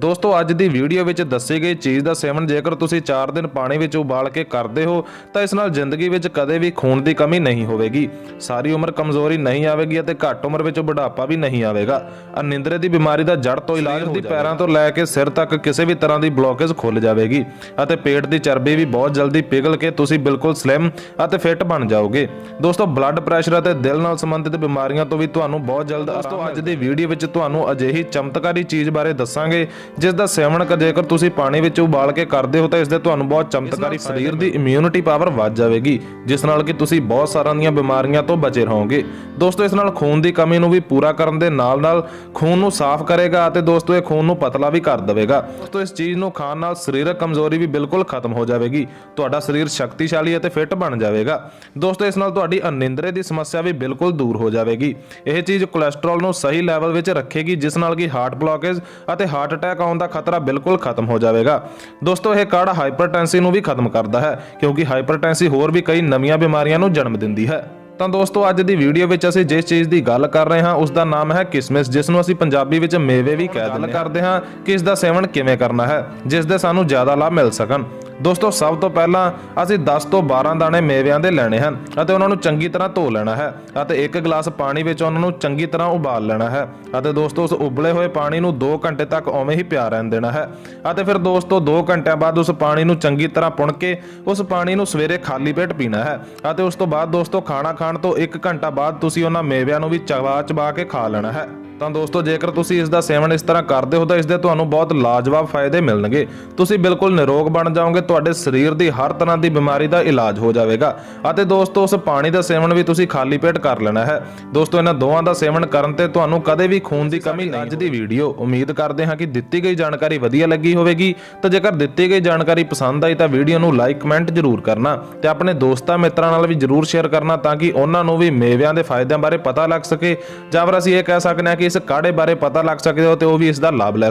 ਦੋਸਤੋ ਅੱਜ ਦੀ ਵੀਡੀਓ ਵਿੱਚ ਦੱਸੀ ਗਈ ਚੀਜ਼ ਦਾ ਸੇਵਨ ਜੇਕਰ ਤੁਸੀਂ 4 ਦਿਨ ਪਾਣੀ ਵਿੱਚ ਉਬਾਲ ਕੇ ਕਰਦੇ ਹੋ ਤਾਂ ਇਸ ਨਾਲ ਜ਼ਿੰਦਗੀ ਵਿੱਚ ਕਦੇ ਵੀ ਖੂਨ ਦੀ ਕਮੀ ਨਹੀਂ ਹੋਵੇਗੀ। ਸਾਰੀ ਉਮਰ ਕਮਜ਼ੋਰੀ ਨਹੀਂ ਆਵੇਗੀ ਅਤੇ ਘੱਟ ਉਮਰ ਵਿੱਚ ਬੁਢਾਪਾ ਵੀ ਨਹੀਂ ਆਵੇਗਾ। ਅਨਿੰਦਰੇ ਦੀ ਬਿਮਾਰੀ ਦਾ ਜੜ ਤੋਂ ਇਲਾਜ ਦੀ ਪੈਰਾਂ ਤੋਂ ਲੈ ਕੇ ਸਿਰ ਤੱਕ ਕਿਸੇ ਵੀ ਤਰ੍ਹਾਂ ਦੀ ਬਲੋਕੇਜ ਖੁੱਲ ਜਾਵੇਗੀ ਅਤੇ ਪੇਟ ਦੀ ਚਰਬੀ ਵੀ ਬਹੁਤ ਜਲਦੀ ਪਿਘਲ ਕੇ ਤੁਸੀਂ ਬਿਲਕੁਲ ਸਲਿਮ ਅਤੇ ਫਿੱਟ ਬਣ ਜਾਓਗੇ। ਦੋਸਤੋ ਬਲੱਡ ਪ੍ਰੈਸ਼ਰ ਅਤੇ ਦਿਲ ਨਾਲ ਸੰਬੰਧਿਤ ਬਿਮਾਰੀਆਂ ਤੋਂ ਵੀ ਤੁਹਾਨੂੰ ਬਹੁਤ ਜਲਦ ਦੋਸਤੋ ਅੱਜ ਦੀ ਵੀਡੀਓ ਵਿੱਚ ਤੁਹਾਨੂੰ ਅਜਿਹੀ ਚਮਤਕਾਰੀ ਚੀਜ਼ ਬਾਰੇ ਦੱਸਾਂਗੇ ਜਿਸ ਦਾ ਸੇਵਨ ਕਰ ਜੇਕਰ ਤੁਸੀਂ ਪਾਣੀ ਵਿੱਚ ਉਬਾਲ ਕੇ ਕਰਦੇ ਹੋ ਤਾਂ ਇਸ ਦੇ ਤੁਹਾਨੂੰ ਬਹੁਤ ਚਮਤਕਾਰੀ ਸਰੀਰ ਦੀ ਇਮਿਊਨਿਟੀ ਪਾਵਰ ਵੱਧ ਜਾਵੇਗੀ ਜਿਸ ਨਾਲ ਕਿ ਤੁਸੀਂ ਬਹੁਤ ਸਾਰੀਆਂ ਦੀਆਂ ਬਿਮਾਰੀਆਂ ਤੋਂ ਬਚੇ ਰਹੋਗੇ। ਦੋਸਤੋ ਇਸ ਨਾਲ ਖੂਨ ਦੀ ਕਮੀ ਨੂੰ ਵੀ ਪੂਰਾ ਕਰਨ ਦੇ ਨਾਲ-ਨਾਲ ਖੂਨ ਨੂੰ ਸਾਫ਼ ਕਰੇਗਾ ਅਤੇ ਦੋਸਤੋ ਇਹ ਖੂਨ ਨੂੰ ਪਤਲਾ ਵੀ ਕਰ ਦੇਵੇਗਾ। ਦੋਸਤੋ ਇਸ ਚੀਜ਼ ਨੂੰ ਖਾਣ ਨਾਲ ਸਰੀਰਕ ਕਮਜ਼ੋਰੀ ਵੀ ਬਿਲਕੁਲ ਖਤਮ ਹੋ ਜਾਵੇਗੀ। ਤੁਹਾਡਾ ਸਰੀਰ ਸ਼ਕਤੀਸ਼ਾਲੀ ਅਤੇ ਫਿੱਟ ਬਣ ਜਾਵੇਗਾ। ਦੋਸਤੋ ਇਸ ਨਾਲ ਤੁਹਾਡੀ ਅਨਿੰਦਰੇ ਦੀ ਸਮੱਸਿਆ ਵੀ ਬਿਲਕੁਲ ਦੂਰ ਹੋ ਜਾਵੇਗੀ। ਇਹ ਚੀਜ਼ ਕੋਲੇਸਟ੍ਰੋਲ ਨੂੰ ਸਹੀ ਲੈਵਲ ਵਿੱਚ ਰੱਖੇਗੀ ਜਿਸ ਨਾਲ ਕਿ ਹਾਰਟ ਬਲੌਕੇਜ ਅਤੇ ਹਾਰਟ ਅਟੈਕ ਆਉਣ ਦਾ ਖਤਰਾ ਬਿਲਕੁਲ ਖਤਮ ਹੋ ਜਾਵੇਗਾ। ਦੋਸਤੋ, ਇਹ ਕਾੜਾ ਹਾਈਪਰਟੈਂਸੀ ਨੂੰ ਵੀ ਖਤਮ ਕਰਦਾ ਹੈ, ਕਿਉਂਕਿ ਹਾਈਪਰਟੈਂਸੀ ਹੋਰ ਵੀ ਕਈ ਨਵੀਆਂ ਬਿਮਾਰੀਆਂ ਨੂੰ ਜਨਮ ਦਿੰਦੀ ਹੈ। ਤਾਂ ਦੋਸਤੋ, ਅੱਜ ਦੀ ਵੀਡੀਓ ਵਿੱਚ ਅਸੀਂ ਜਿਸ ਚੀਜ਼ ਦੀ ਗੱਲ ਕਰ ਰਹੇ ਹਾਂ ਉਸ ਦਾ ਨਾਮ ਹੈ ਕਿਸਮਿਸ, ਜਿਸ ਨੂੰ ਅਸੀਂ ਪੰਜਾਬੀ ਵਿੱਚ ਮੇਵੇ ਵੀ ਕਹਿ ਦਿੰਦੇ ਹਾਂ। ਕਰਦੇ ਹਾਂ ਕਿ ਇਸ ਦਾ ਸੇਵਨ ਕਿਵੇਂ ਕਰਨਾ ਹੈ, ਜਿਸ ਦੇ ਸਾਨੂੰ ਜ਼ਿਆਦਾ ਲਾਭ ਮਿਲ ਸਕਣ। ਦੋਸਤੋ, ਸਭ ਤੋਂ ਪਹਿਲਾਂ ਅਸੀਂ 10 ਤੋਂ 12 ਦਾਣੇ ਮੇਵਿਆਂ ਦੇ ਲੈਣੇ ਹਨ ਅਤੇ ਉਹਨਾਂ ਨੂੰ ਚੰਗੀ ਤਰ੍ਹਾਂ ਧੋ ਲੈਣਾ ਹੈ ਅਤੇ ਇੱਕ ਗਲਾਸ ਪਾਣੀ ਵਿੱਚ ਉਹਨਾਂ ਨੂੰ ਚੰਗੀ ਤਰ੍ਹਾਂ ਉਬਾਲ ਲੈਣਾ ਹੈ ਅਤੇ ਦੋਸਤੋ, ਉਸ ਉਬਲੇ ਹੋਏ ਪਾਣੀ ਨੂੰ 2 ਘੰਟੇ ਤੱਕ ਉਵੇਂ ਹੀ ਪਿਆ ਰਹਿਣ ਦੇਣਾ ਹੈ ਅਤੇ ਫਿਰ ਦੋਸਤੋ 2 ਘੰਟਿਆਂ ਬਾਅਦ ਉਸ ਪਾਣੀ ਨੂੰ ਚੰਗੀ ਤਰ੍ਹਾਂ ਪੁਣ ਕੇ ਉਸ ਪਾਣੀ ਨੂੰ ਸਵੇਰੇ ਖਾਲੀ ਪੇਟ ਪੀਣਾ ਹੈ ਅਤੇ ਉਸ ਤੋਂ ਬਾਅਦ ਦੋਸਤੋ, ਖਾਣਾ ਖਾਣ ਤੋਂ 1 ਘੰਟਾ ਬਾਅਦ ਤੁਸੀਂ ਉਹਨਾਂ ਮੇਵਿਆਂ ਨੂੰ ਵੀ ਚਬਾ ਚਬਾ ਕੇ ਖਾ ਲੈਣਾ ਹੈ। ਤਾਂ ਦੋਸਤੋ ਜੇਕਰ ਤੁਸੀਂ ਇਸ ਦਾ ਸੇਵਨ ਇਸ ਤਰ੍ਹਾਂ ਕਰਦੇ ਹੋ ਤਾਂ ਇਸ ਦੇ ਤੁਹਾਨੂੰ ਬਹੁਤ ਲਾਜਵਾਬ ਫਾਇਦੇ ਮਿਲਣਗੇ। ਤੁਸੀਂ ਬਿਲਕੁਲ ਨਿਰੋਗ ਬਣ ਜਾਓਗੇ ਤੁਹਾਡੇ ਸਰੀਰ ਦੀ ਹਰ ਤਰ੍ਹਾਂ ਦੀ ਬਿਮਾਰੀ ਦਾ ਇਲਾਜ ਹੋ ਜਾਵੇਗਾ। ਅਤੇ ਦੋਸਤੋ ਉਸ ਪਾਣੀ ਦਾ ਸੇਵਨ ਵੀ ਤੁਸੀਂ ਖਾਲੀ ਪੇਟ ਕਰ ਲੈਣਾ ਹੈ। ਦੋਸਤੋ ਇਹਨਾਂ ਦੋਵਾਂ ਦਾ ਸੇਵਨ ਕਰਨ ਤੇ ਤੁਹਾਨੂੰ ਕਦੇ ਵੀ ਖੂਨ ਦੀ ਕਮੀ ਨਹੀਂ ਅੱਜ ਦੀ ਵੀਡੀਓ ਉਮੀਦ ਕਰਦੇ ਹਾਂ ਕਿ ਦਿੱਤੀ ਗਈ ਜਾਣਕਾਰੀ ਵਧੀਆ ਲੱਗੀ ਹੋਵੇਗੀ। ਤਾਂ ਜੇਕਰ ਦਿੱਤੀ ਗਈ ਜਾਣਕਾਰੀ ਪਸੰਦ ਆਈ ਤਾਂ ਵੀਡੀਓ ਨੂੰ ਲਾਈਕ ਕਮੈਂਟ ਜ਼ਰੂਰ ਕਰਨਾ ਤੇ ਆਪਣੇ ਦੋਸਤਾਂ ਮਿੱਤਰਾਂ ਨਾਲ ਵੀ ਜ਼ਰੂਰ ਸ਼ੇਅਰ ਕਰਨਾ ਤਾਂ ਕਿ ਉਹਨਾਂ ਨੂੰ ਵੀ ਮੇਵਿਆਂ ਦੇ ਫਾਇਦਿਆਂ ਬਾਰੇ ਪਤਾ ਲੱਗ ਸਕੇ। ਜਾਂ ਫਿਰ ਅਸੀਂ ਇਹ ਕਹਿ ਸਕਦੇ ਹਾਂ ਕਿ ਇਸ ਕਾੜੇ ਬਾਰੇ ਪਤਾ ਲੱਗ ਸਕਦੇ ਹੋ ਤੇ ਉਹ ਵੀ ਇਸ ਦਾ ਲਾਭ ਲੈ ਸਕਣ